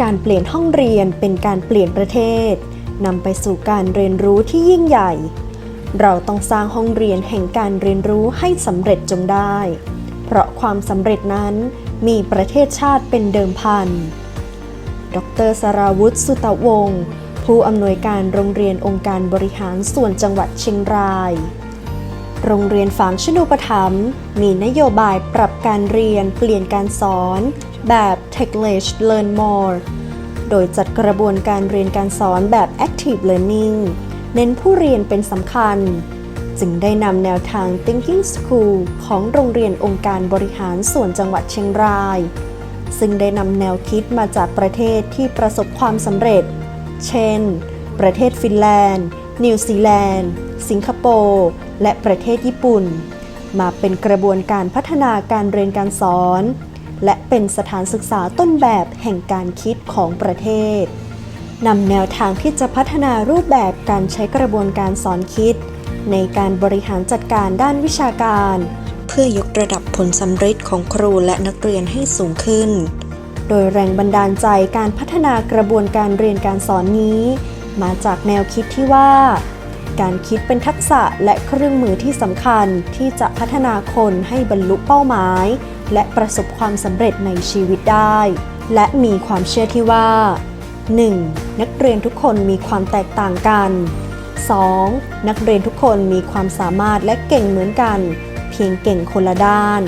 การเปลี่ยนห้องเรียนเป็นการเปลี่ยนประเทศนำไปสู่การเรียนรู้ที่ยิ่งใหญ่ เราต้องสร้างห้องเรียนแห่งการเรียนรู้ให้สำเร็จจงได้ เพราะความสำเร็จนั้นมีประเทศชาติเป็นเดิมพัน ดรสราวุฒิสุตวงศ์ผู้อำนวยการโรงเรียนองค์การบริหารส่วนจังหวัดเชียงราย โรงเรียนฝางชนุปถัมภ์มีนโยบายปรับการเรียนเปลี่ยนการสอน แบบ Take Less Learn More โดยจัดกระบวนการเรียนการสอนแบบ Active Learning เน้นผู้เรียนเป็นสำคัญ จึงได้นำแนวทาง Thinking School ของโรงเรียนองค์การบริหารส่วนจังหวัดเชียงราย ซึ่งได้นำแนวคิดมาจากประเทศที่ประสบความสำเร็จ เช่น ประเทศฟินแลนด์ นิวซีแลนด์ สิงคโปร์ และประเทศญี่ปุ่น มาเป็นกระบวนการพัฒนาการเรียนการสอน และเป็นสถานศึกษาต้นแบบแห่งการคิดของประเทศนำแนวทางที่จะพัฒนารูปแบบการใช้กระบวนการสอนคิด ในการบริหารจัดการด้านวิชาการ เพื่อยกระดับผลสำเร็จของครูและนักเรียนให้สูงขึ้น โดยแรงบันดาลใจการพัฒนากระบวนการเรียนการสอนนี้ มาจากแนวคิดที่ว่า การคิดเป็นทักษะและเครื่องมือที่สำคัญที่จะพัฒนาคนให้บรรลุเป้าหมาย และประสบความสำเร็จในชีวิตได้ และมีความเชื่อที่ว่า 1. นักเรียนทุกคนมีความแตกต่างกัน 2. นักเรียนทุกคนมีความสามารถและเก่งเหมือนกัน เพียงเก่งคนละด้าน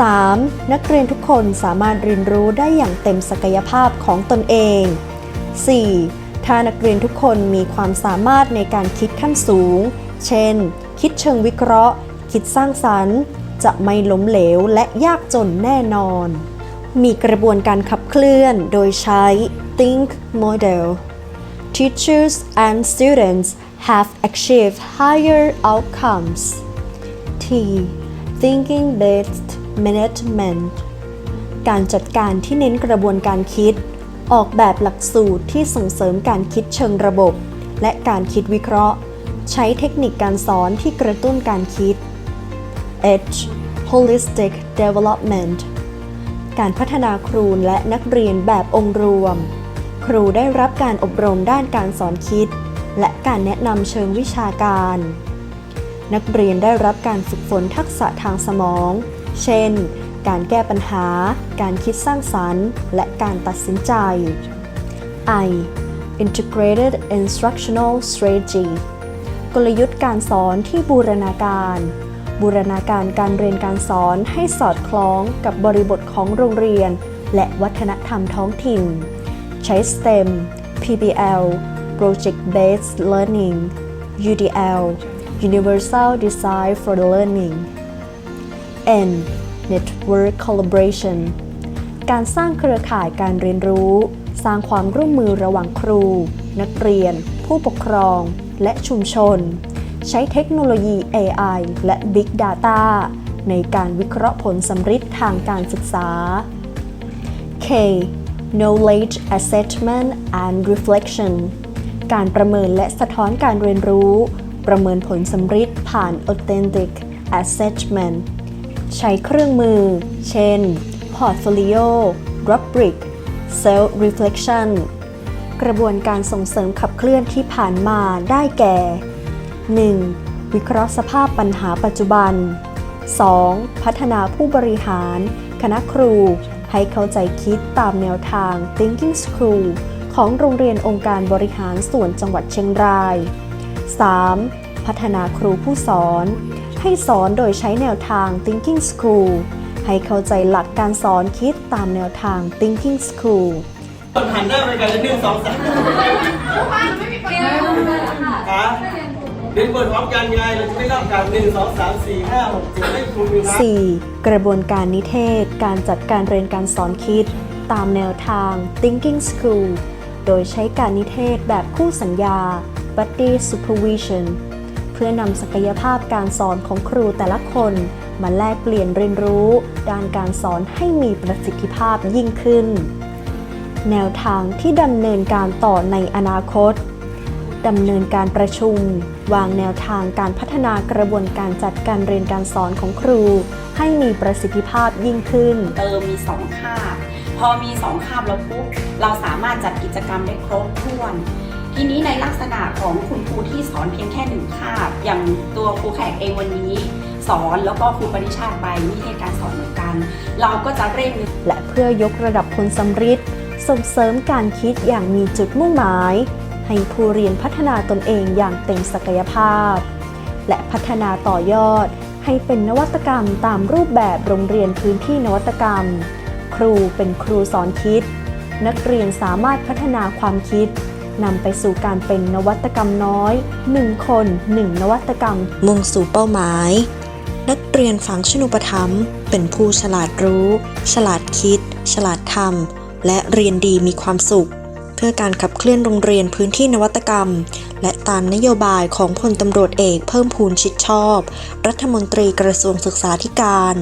3. นักเรียนทุกคนสามารถเรียนรู้ได้อย่างเต็มศักยภาพของตนเอง 4. ถ้านักเรียนทุกคนมีความสามารถในการคิดขั้นสูง เช่น คิดเชิงวิเคราะห์ คิดสร้างสรรค์ จะไม่ล้มเหลวและยากจนแน่นอน มีกระบวนการขับเคลื่อนโดยใช้ Think Model Teachers and students have achieved higher outcomes T Thinking Based Management การจัดการที่เน้นกระบวนการคิด ออกแบบหลักสูตรที่ส่งเสริมการคิดเชิงระบบ และการคิดวิเคราะห์ ใช้เทคนิคการสอนที่กระตุ้นการคิด H Holistic Development การพัฒนาครูและนักเรียนแบบองค์รวม ครูได้รับการอบรมด้านการสอนคิด และการแนะนำเชิงวิชาการ นักเรียนได้รับการฝึกฝนทักษะทางสมอง เช่น การแก้ปัญหา การคิดสร้างสรรค์ และการตัดสินใจ I Integrated Instructional Strategy กลยุทธ์การสอนที่บูรณาการ บูรณาการการเรียนการสอนให้สอดคล้องกับบริบทของโรงเรียน และวัฒนธรรมท้องถิ่น ใช้ STEM PBL Project Based Learning UDL Universal Design for Learning N Network Collaboration การสร้างเครือข่ายการเรียนรู้ สร้างความร่วมมือระหว่างครู นักเรียน ผู้ปกครอง และชุมชน ใช้เทคโนโลยี AI และ Big Data ในการวิเคราะห์ผลสำฤทธิ์ทางการศึกษา K Knowledge Assessment and Reflection การประเมินและสะท้อนการเรียนรู้ ประเมินผลสำฤทธิ์ผ่าน Authentic Assessment ใช้เครื่องมือ เช่น Portfolio Rubric Self Reflection กระบวนการส่งเสริมขับเคลื่อนที่ผ่านมาได้แก่ 1. วิเคราะห์สภาพปัญหาปัจจุบัน 2. พัฒนาผู้บริหาร คณะครู ให้เข้าใจคิดตามแนวทาง Thinking School ของโรงเรียนองค์การบริหารส่วนจังหวัดเชียงราย 3. พัฒนาครูผู้สอน ให้สอนโดยใช้แนวทาง Thinking School ให้เข้าใจหลักการสอนคิดตามแนวทาง Thinking School คนหันหน้าไปกันเลยหนึ่งสองสาม ขาเรียนเปิดพร้อมกันไงเราจะไม่รับกันหนึ่งสองสามสี่ห้าหกเจ็ดให้ครูมีครับ 4. กระบวนการนิเทศ การจัดการเรียนการสอนคิด ตามแนวทาง Thinking School โดยใช้การนิเทศแบบคู่สัญญา Buddy Supervision เพื่อนำศักยภาพการสอนของครูแต่ละคน มาแลกเปลี่ยนเรียนรู้ ด้านการสอนให้มีประสิทธิภาพยิ่งขึ้น แนวทางที่ดำเนินการต่อในอนาคต ดำเนินการประชุม วางแนวทางการพัฒนากระบวนการจัดการเรียนการสอนของครู ให้มีประสิทธิภาพยิ่งขึ้น เติมมี2ค่าพพอมีสองคาบแล้วปุ๊บเราสามารถจัดกิจกรรมได้ครบถ้วน ทีนี้ในลักษณะของคุณครูที่สอนเพียงแค่หนึ่งคาบ อย่างตัวครูแขกเองวันนี้สอนแล้วก็ครูปริชาติไปวิธีการสอนเหมือนกัน เราก็จะเร่งและเพื่อยกระดับผลสำฤทธิ์ส่งเสริมการคิดอย่างมีจุดมุ่งหมาย ให้ผู้เรียนพัฒนาตนเองอย่างเต็มศักยภาพ และพัฒนาต่อยอด ให้เป็นนวัตกรรมตามรูปแบบโรงเรียนพื้นที่นวัตกรรม ครูเป็นครูสอนคิด นักเรียนสามารถพัฒนาความคิดนำไปสู่การเป็นนวัตกรรมน้อย 1 คน 1 นวัตกรรม มุ่งสู่เป้าหมาย นักเรียนฝังชนุปถัมเป็นผู้ฉลาดรู้ ฉลาดคิด ฉลาดทำและเรียนดีมีความสุข พื่อการขับเคลื่อนโรงเรียนพื้นที่นวัตกรรม และตามนโยบายของพลตำรวจเอกเพิ่มพูนชิดชอบ รัฐมนตรีกระทรวงศึกษาธิการ